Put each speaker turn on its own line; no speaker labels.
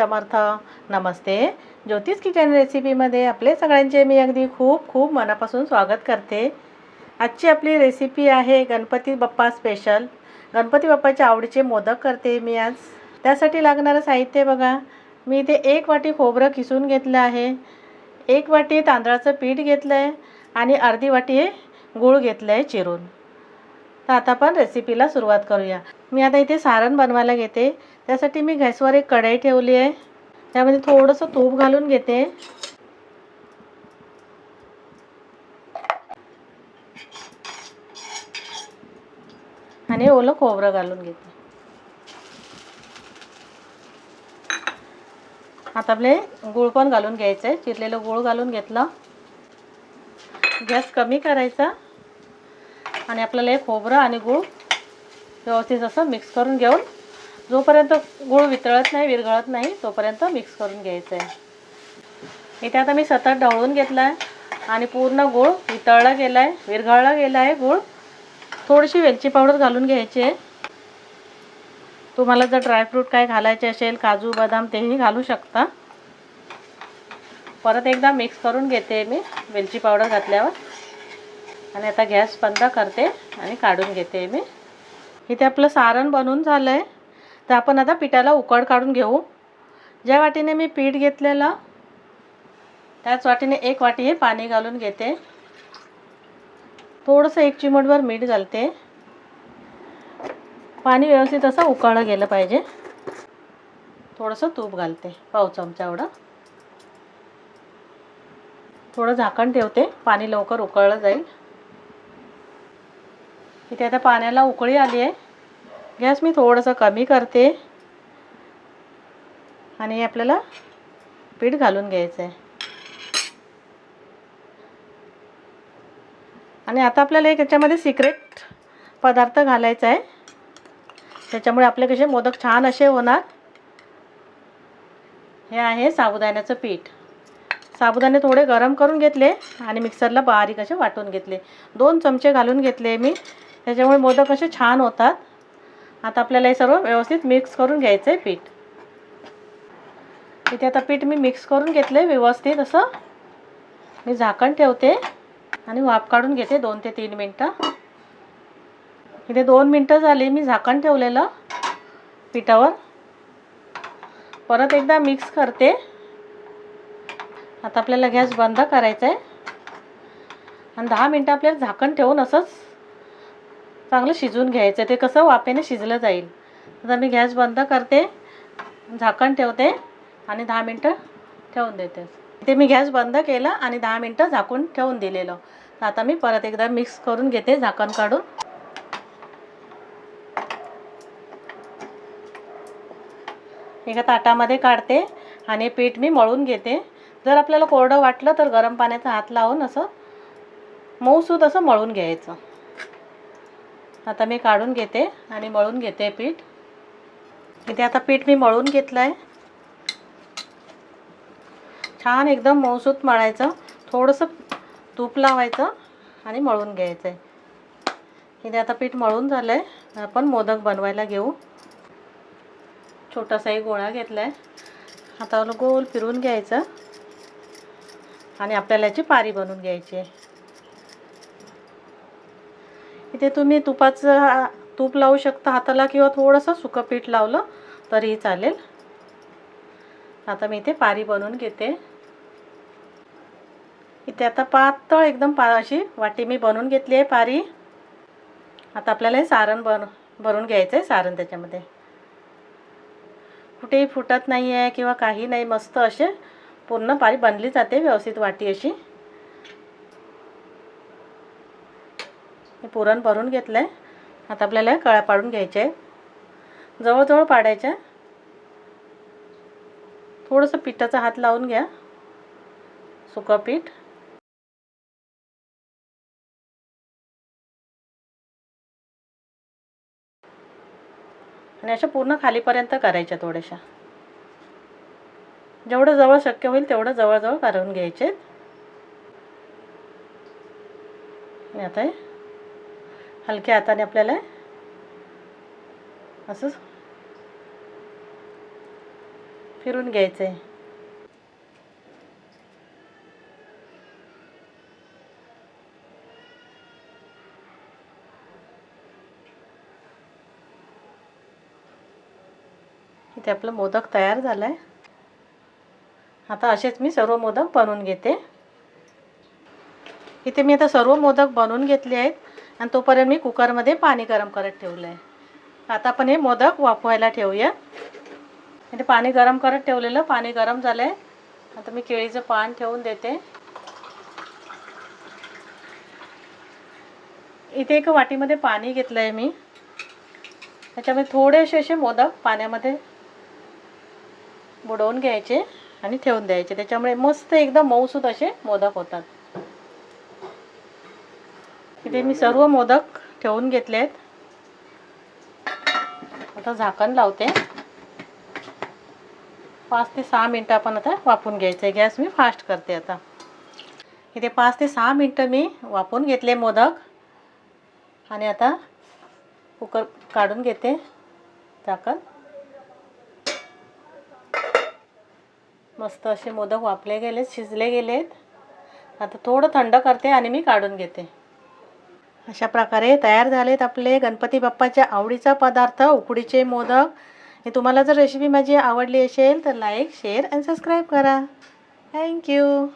समर्थ. नमस्ते. ज्योतिष किचन रेसिपीमध्ये आपले सगळ्यांचे मी अगदी खूप खूप मनापासून स्वागत करते. आजची आपली रेसिपी आहे गणपती बाप्पा स्पेशल गणपती बाप्पाच्या आवडीचे मोदक करते मी आज. त्यासाठी लागणारं साहित्य बघा. मी इथे एक वाटी खोबरं किसून घेतलं आहे. एक वाटी तांदळाचं पीठ घेतलं आहे आणि अर्धी वाटी गूळ घेतलं आहे चिरून. तर आता आपण रेसिपीला सुरुवात करूया. मी आता इथे सारण बनवायला घेते. त्यासाठी मी गॅसवर एक कढई ठेवली आहे. त्यामध्ये थोडंसं तूप घालून घेते. आणि ओलं खोबरं घालून घेते. आता आपले गूळ पण घालून घ्यायचं. आहे चिरलेलं गूळ घालून घेतलं. गॅस कमी करायचा. आणि आपल्याला हे खोबरं आणि गूळ व्यवस्थित असं मिक्स करून घेऊन जोपर्यंत गूळ वितळत नाही विरघळत नाही तोपर्यंत मिक्स करून घ्यायचं आहे. इथे आता मी सतत ढवळून घेतला आहे आणि पूर्ण गूळ वितळला गेला आहे विरघळला गेला आहे गूळ. थोडीशी वेलची पावडर घालून घ्यायची आहे. तुम्हाला जर ड्रायफ्रूट काय घालायचे असेल काजू बदाम तेही घालू शकता. परत एकदा मिक्स करून घेते मी वेलची पावडर घातल्यावर. आणि आता गॅस बंद करते आणि काढून घेते मी. इथे आपलं सारण बनवून झालं आहे तर आपण आता पिठाला उकड काढून घेऊ. ज्या वाटीने मी पीठ घेतलेलं त्याच वाटीने एक वाटी हे पाणी घालून घेते. थोडंसं एक चिमटभर मीठ घालते. पाणी व्यवस्थित असं उकळलं गेलं पाहिजे. थोडंसं तूप घालते पाव चमचा एवढं. थोडं झाकण ठेवते पाणी लवकर उकळलं जाईल. इथे आता पाण्याला उकळी आली आहे. गॅस मी थोडंसं कमी करते. आणि आपल्याला पीठ घालून घ्यायचं आहे आणि आता आपल्याला एक याच्यामध्ये सिक्रेट पदार्थ घालायचा आहे त्याच्यामुळे आपले कसे मोदक छान असे होणार. हे आहे साबुदाण्याचं पीठ. साबुदाणे थोडे गरम करून घेतले आणि मिक्सरला बारीक असे वाटून घेतले. दोन चमचे घालून घेतले मी. त्याच्यामुळे मोदक असे छान होतात. आता आपल्याला हे सर्व व्यवस्थित मिक्स करून घ्यायचं आहे पीठ. इथे आता पीठ मी मिक्स करून घेतले व्यवस्थित असं. मी झाकण ठेवते आणि वाफ काढून घेते दोन ते तीन मिनटं. इथे दोन मिनटं झाली मी झाकण ठेवलेलं पिठावर. परत एकदा मिक्स करते. आता आपल्याला गॅस बंद करायचा आहे आणि दहा मिनटं आपल्याला झाकण ठेवून असंच चांगलं शिजवून घ्यायचं ते कसं वाफेने शिजलं जाईल. आता मी गॅस बंद करते झाकण ठेवते आणि दहा मिनटं ठेवून देते. ते मी गॅस बंद केलं आणि दहा मिनटं झाकून ठेवून दिलेलं. तर आता मी परत एकदा मिक्स करून घेते झाकण काढून. एका ताटामध्ये काढते आणि पीठ मी मळून घेते. जर आपल्याला कोरडं वाटलं तर गरम पाण्याचा हात लावून असं मऊसूद असं मळून घ्यायचं. आता मी काढून घेते आणि मळून घेते पीठ. इथे आता पीठ मी मळून घेतलं आहे छान एकदम मऊसूत मळायचं. थोडंसं तूप लावायचं आणि मळून घ्यायचं आहे इथे आता पीठ मळून झालं आहे आपण मोदक बनवायला घेऊ. छोटासाही गोळा घेतला आहे आता गोल फिरून घ्यायचं. आणि आपल्याला याची पारी बनवून घ्यायची आहे. इथे तुम्ही तुपाचं तूप लावू शकता हाताला किंवा थोडंसं सुकं पीठ लावलं तरीही चालेल. आता मी इथे पारी बनवून घेते. इथे आता पातळ एकदम पा अशी वाटी मी बनवून घेतली आहे पारी. आता आपल्याला हे सारण बन भरून घ्यायचं आहे सारण त्याच्यामध्ये. कुठेही फुटत नाही आहे किंवा काही नाही मस्त असे पूर्ण पारी बनली जाते व्यवस्थित वाटी अशी. हे पुरण भरून घेतलं आहे आता आपल्याला कळ्या पाडून घ्यायच्या आहे जवळजवळ पाडायच्या. थोडंसं पिठाचा हात लावून घ्या. सुकं पीठ. आणि अशा पूर्ण खालीपर्यंत करायच्या थोड्याशा. जेवढं जवळ शक्य होईल तेवढं जवळजवळ करून घ्यायचे आता हलक्या हाताने आपल्याला असं फिरून घ्यायचं आहे इथे आपलं मोदक तयार झालं आहे आता असेच मी सर्व मोदक बनवून घेते. इथे मी आता सर्व मोदक बनवून घेतले आहेत. आणि तोपर्यंत मी कुकरमध्ये पाणी गरम करत ठेवलं आहे आता आपण हे मोदक वाफवायला ठेवूया. इथे पाणी गरम करत ठेवलेलं पाणी गरम झालं आहे आता मी केळीचं पान ठेवून देते. इथे एका वाटीमध्ये पाणी घेतलं आहे मी. त्याच्यामध्ये थोडेसे असे मोदक पाण्यामध्ये बुडवून घ्यायचे आणि ठेवून द्यायचे. त्याच्यामुळे मस्त एकदम मऊसूद असे मोदक होतात. इथे मी सर्व मोदक ठेवून घेतले आहेत आता झाकण लावते. पाच ते सहा मिनटं आपण आता वापून घ्यायचं आहे गॅस मी फास्ट करते आता. इथे पाच ते सहा मिनटं मी वापून घेतले मोदक. आणि आता कुकर काढून घेते झाकण. मस्त असे मोदक वापले गेलेत शिजले गेलेत. आता थोडं थंड करते आणि मी काढून घेते. अशा प्रकारे तयार झालेत आपले गणपती बाप्पाच्या आवडीचा पदार्थ उकडीचे मोदक. हे तुम्हाला जर रेसिपी माझी आवडली असेल तर लाईक शेअर आणि सबस्क्राईब करा. Thank you